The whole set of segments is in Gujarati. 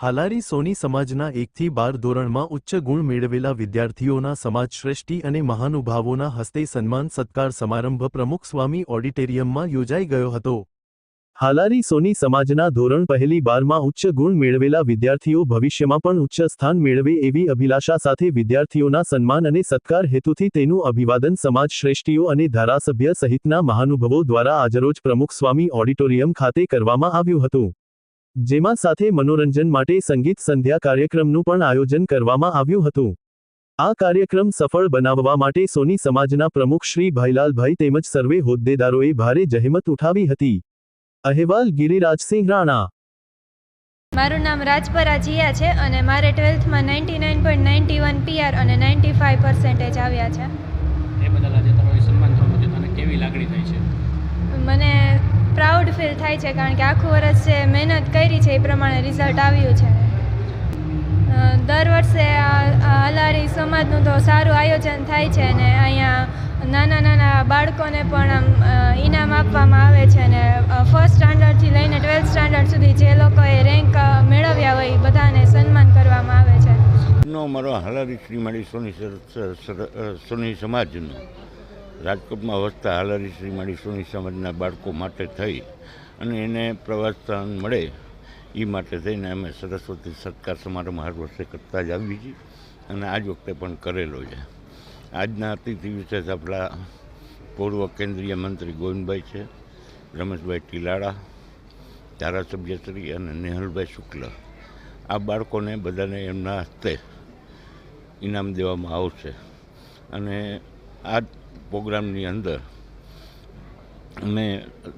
હાલારી સોની સમાજના એકથી બાર ધોરણમાં ઉચ્ચ ગુણ મેળવેલા વિદ્યાર્થીઓના સમાજશ્રેષ્ઠી અને મહાનુભાવોના હસ્તે સન્માન સત્કાર સમારંભ પ્રમુખ સ્વામી ઓડિટોરિયમમાં યોજાઈ ગયો હતો. હાલારી સોની સમાજના ધોરણ પહેલી બારમાં ઉચ્ચ ગુણ મેળવેલા વિદ્યાર્થીઓ ભવિષ્યમાં પણ ઉચ્ચ સ્થાન મેળવે એવી અભિલાષા સાથે વિદ્યાર્થીઓના સન્માન અને સત્કાર હેતુથી તેનું અભિવાદન સમાજશ્રેષ્ઠીઓ અને ધારાસભ્ય સહિતના મહાનુભવો દ્વારા આજરોજ પ્રમુખ સ્વામી ઓડિટોરિયમ ખાતે કરવામાં આવ્યું હતું. જેમાં સાથે મનોરંજન માટે સંગીત સંધ્યા કાર્યક્રમનું પણ આયોજન કરવામાં આવ્યું હતું. આ કાર્યક્રમ સફળ બનાવવા માટે સોની સમાજના પ્રમુખ શ્રી ભાઈલાલભાઈ તેમજ સર્વે હોદ્દેદારોએ ભારે જહેમત ઉઠાવી હતી. અહેવાલ ગિરિરાજસિંહ રાણા. મારું નામ રાજપરા જીયા છે અને મારે ટ્વેલ્થમાં ninety nine point ninety one PR અને નાઇન્ટી ફાઇવ પર્સન્ટેજ આવ્યા છે એ બદલ આજે તમારું સન્માન થવાનું છે તને કેવી લાગણી થાય છે મને પ્રાઉડ ફીલ થાય છે કારણ કે આખું વર્ષ જે મહેનત કરી છે એ પ્રમાણે રિઝલ્ટ આવ્યું છે. દર વર્ષે આ સમાજનું તો સારું આયોજન થાય છે અને અહીંયા નાના નાના બાળકોને પણ આમ ઇનામ આપવામાં આવે છે અને ફર્સ્ટ સ્ટાન્ડર્ડથી લઈને ટ્વેલ્થ સ્ટાન્ડર્ડ સુધી જે લોકોએ રેન્ક મેળવ્યા હોય બધાને સન્માન કરવામાં આવે છે. નો મારો હાલારી સોની સર- સર- સર- સોની સમાજનો. રાજકોટમાં વસતા હાલારી શ્રીમાળી સોની સમાજના બાળકો માટે થઈ અને એને પ્રવાસ સ્થાન મળે એ માટે થઈને અમે સરસ્વતી સત્કાર સમારંભ હર વર્ષે કરતા જ આવી છીએ અને આજ વખતે પણ કરેલો છે. આજના અતિથિ વિશેષ આપણા પૂર્વ કેન્દ્રીય મંત્રી ગોવિંદભાઈ છે, રમેશભાઈ ટીલાળા ધારાસભ્યશ્રી અને નેહલભાઈ શુક્લ. આ બાળકોને બધાને એમના હસ્તે ઇનામ દેવામાં આવશે અને આ પ્રોગ્રામની અંદર અમે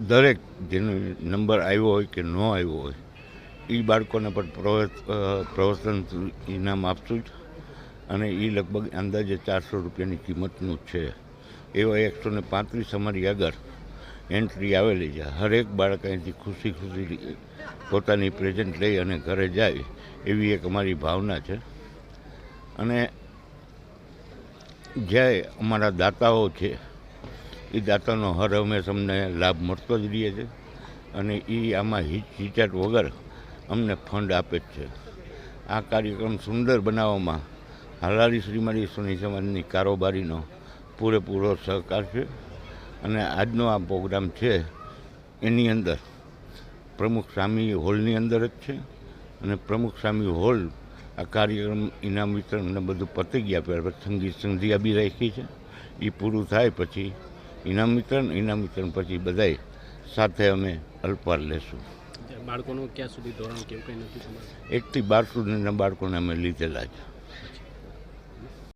દરેક જેનો નંબર આવ્યો હોય કે ન આવ્યો હોય એ બાળકોને પણ પ્રવસન ઇનામ આપશું જ. અને એ લગભગ અંદાજે ચારસો રૂપિયાની કિંમતનું છે. એવા એકસો ને પાંત્રીસ અમારી આગળ એન્ટ્રી આવેલી છે. હરેક બાળક અહીંથી ખુશી ખુશી પોતાની પ્રેઝન્ટ લઈ અને ઘરે જાય એવી એક અમારી ભાવના છે. અને જે અમારા દાતાઓ છે, એ દાતાનો હર હંમેશ અમને લાભ મળતો જ રહે છે અને એ આમાં હિચહિચાટ વગર અમને ફંડ આપે જ છે. આ કાર્યક્રમ સુંદર બનાવવામાં હાલારી શ્રીમાળી સોની સમાજની કારોબારીનો પૂરેપૂરો સહકાર છે અને આજનો આ પ્રોગ્રામ છે એની અંદર પ્રમુખ સ્વામી હોલની અંદર જ છે અને પ્રમુખ સ્વામી હોલ આ કાર્યક્રમ ઇનામ વિતરણ ને બધું પતી ગયા પહેલાં સંગીત સંધ્યા બી રાખી છે. એ પૂરું થાય પછી ઇનામ વિતરણ ઇનામ વિતરણ પછી બધાય સાથે અમે અલ્પાર લેશું. બાળકોનું ક્યાં સુધી ધોરણ કેવું કંઈ નથી એકથી બાર સુધીના બાળકોને અમે લીધેલા છે.